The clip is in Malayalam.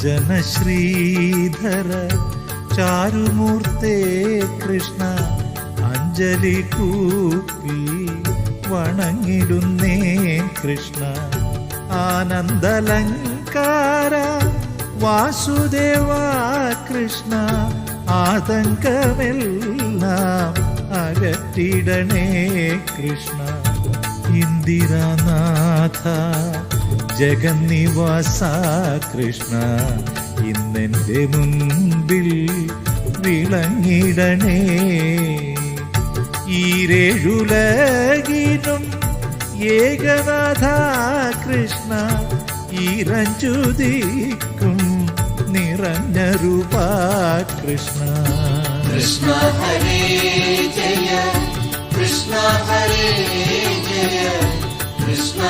അഞ്ജന ശ്രീധര ചാരുമൂർത്തേ കൃഷ്ണ അഞ്ജലി കൂപ്പി വണങ്ങിടുന്നേ കൃഷ്ണ. ആനന്ദലങ്കാര വാസുദേവ കൃഷ്ണ ആതങ്കമെല്ലാം അകറ്റിടണേ കൃഷ്ണ. ഇന്ദിരാനാഥ ജഗന്നിവാസ കൃഷ്ണ ഇന്നെന്റെ മുൻപിൽ വിളങ്ങിടണേ. ഈരേഴുലകിനും ഏകനാഥ കൃഷ്ണ ഈരഞ്ചുതിക്കും നിറഞ്ഞ രൂപ കൃഷ്ണ കൃഷ്ണ ജയ കൃഷ്ണ ജയ കൃഷ്ണ